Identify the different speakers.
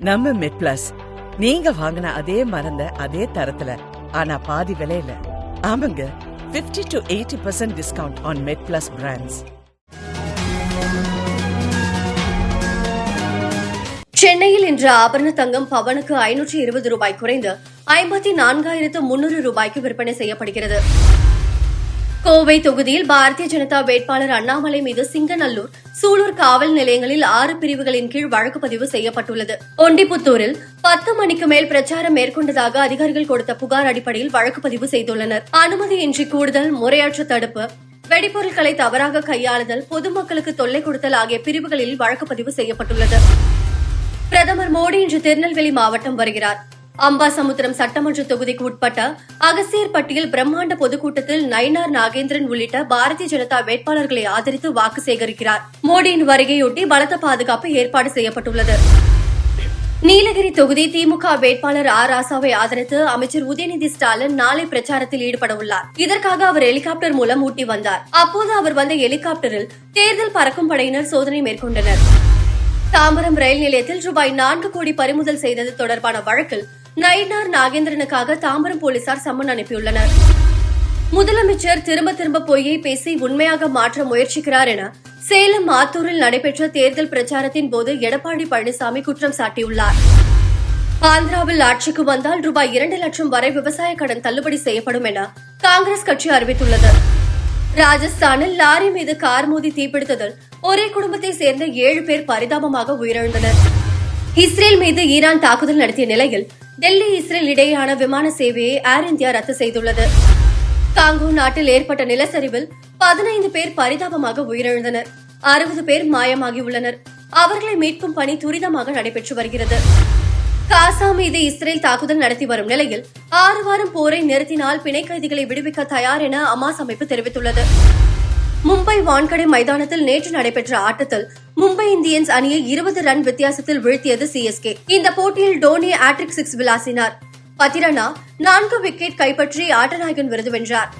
Speaker 1: நம்ம மெட் பிளஸ் நீங்க வாங்கின அதே மருந்த அதே தரத்துல ஆனா பாதி விலையில. ஆமாங்க 50 to eighty percent discount on Med Plus brands
Speaker 2: சென்னையில் இன்று ஆபரண தங்கம் பவனுக்கு ஐநூற்றி இருபது ரூபாய் குறைந்து ஐம்பத்தி நான்காயிரத்து முன்னூறு ரூபாய்க்கு விற்பனை செய்யப்படுகிறது. கோவை தொகுதியில் பாரதிய ஜனதா வேட்பாளர் அண்ணாமலை மீது சிங்கநல்லூர் சூலூர் காவல் நிலையங்களில் ஆறு பிரிவுகளின் கீழ் வழக்கு பதிவு செய்யப்பட்டுள்ளது. ஒண்டிபுத்தூரில் பத்து மணிக்கு மேல் பிரச்சாரம் மேற்கொண்டதாக அதிகாரிகள் கொடுத்த புகார் அடிப்படையில் வழக்கு பதிவு செய்துள்ளனர். அனுமதியின்றி கூடுதல் முறையற்ற தடுப்பு வெடிபொருட்களை தவறாக கையாளுதல் பொதுமக்களுக்கு தொல்லை கொடுத்தல் ஆகிய பிரிவுகளில் வழக்கு பதிவு செய்யப்பட்டுள்ளது. பிரதமர் மோடி இன்று திருநெல்வேலி மாவட்டம் வருகிறார். அம்பாசமுத்திரம் சட்டமன்ற தொகுதிக்கு உட்பட்ட அகசியர்பட்டியில் பிரம்மாண்ட பொதுக்கூட்டத்தில் நயினார் நாகேந்திரன் உள்ளிட்ட பாரதிய ஜனதா வேட்பாளர்களை ஆதரித்து வாக்கு சேகரிக்கிறார். மோடியின் வருகையொட்டி பலத்த பாதுகாப்பு ஏற்பாடு செய்யப்பட்டுள்ளது. நீலகிரி தொகுதி திமுக வேட்பாளர் ஆர் ராசாவை ஆதரித்து அமைச்சர் உதயநிதி ஸ்டாலின் நாளை பிரச்சாரத்தில் ஈடுபட உள்ளார். இதற்காக அவர் ஹெலிகாப்டர் மூலம் ஊட்டி வந்தார். அப்போது அவர் வந்த ஹெலிகாப்டரில் தேர்தல் பறக்கும் படையினர் சோதனை மேற்கொண்டனர். தாம்பரம் ரயில் நிலையத்தில் ரூபாய் நான்கு கோடி பறிமுதல் செய்தது தொடர்பான வழக்கில் நயினார் நாகேந்திரனுக்காக தாம்பரம் போலீசார் சம்மன் அனுப்பியுள்ளனர். முதலமைச்சர் திரும்ப திரும்ப பொய்யை பேசி உண்மையாக மாற்ற முயற்சிக்கிறார் என சேலம் ஆத்தூரில் நடைபெற்ற தேர்தல் பிரச்சாரத்தின் போது எடப்பாடி பழனிசாமி குற்றம் சாட்டியுள்ளார். ஆந்திராவில் ஆட்சிக்கு வந்தால் ரூபாய் இரண்டு லட்சம் வரை விவசாய கடன் தள்ளுபடி செய்யப்படும் என காங்கிரஸ் கட்சி அறிவித்துள்ளது. ராஜஸ்தானில் லாரி மீது கார் மோதி தீப்பிடித்ததில் ஒரே குடும்பத்தை சேர்ந்த ஏழு பேர் பரிதாபமாக உயிரிழந்தனர். இஸ்ரேல் மீது ஈரான் தாக்குதல் நடத்திய நிலையில் டெல்லி இஸ்ரேல் இடையேயான விமான சேவையை ஏர் இந்தியா ரத்து செய்துள்ளது. காங்கோ நாட்டில் ஏற்பட்ட நிலச்சரிவில் பதினைந்து பேர் பரிதாபமாக உயிரிழந்தனர். அறுபது பேர் மாயமாகியுள்ளனர். அவர்களை மீட்கும் பணி துரிதமாக நடைபெற்று வருகிறது. காசா மீது இஸ்ரேல் தாக்குதல் நடத்தி வரும் நிலையில் ஆறு வாரம் போரை நிறுத்தினால் பிணை கைதிகளை விடுவிக்க தயார் என அமாஸ் அமைப்பு தெரிவித்துள்ளது. மும்பை வான்கடை மைதானத்தில் நேற்று நடைபெற்ற ஆட்டத்தில் மும்பை இந்தியன்ஸ் அணியை இருபது ரன் வித்தியாசத்தில் வீழ்த்தியது சிஎஸ்கே. இந்த போட்டியில் டோனி ஆட்ரிக் சிக்ஸ் விளாசினார். பத்திரனா நான்கு விக்கெட் கைப்பற்றி ஆட்டநாயகன் விருது வென்றார்.